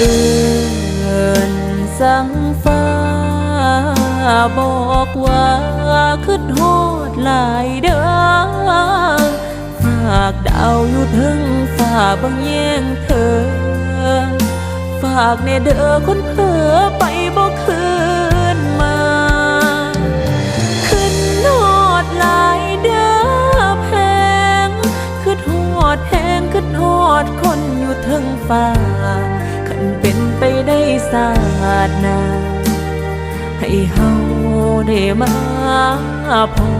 เอื่นสังฟ้า บอกว่าคืดฮอดหลายเด้อฝากดาวอยู่ถึงฝ่าบังแยงเธอ ฝากในเด้อคนเผลอไปบ่คืนมา ขึ้นฮอดหลายเด้อแพงคืดหอดแพงคืดหอดคนอยู่ทั้งฝ่า เป็นไปได้ศาสนา ให้เฮาได้มาพอ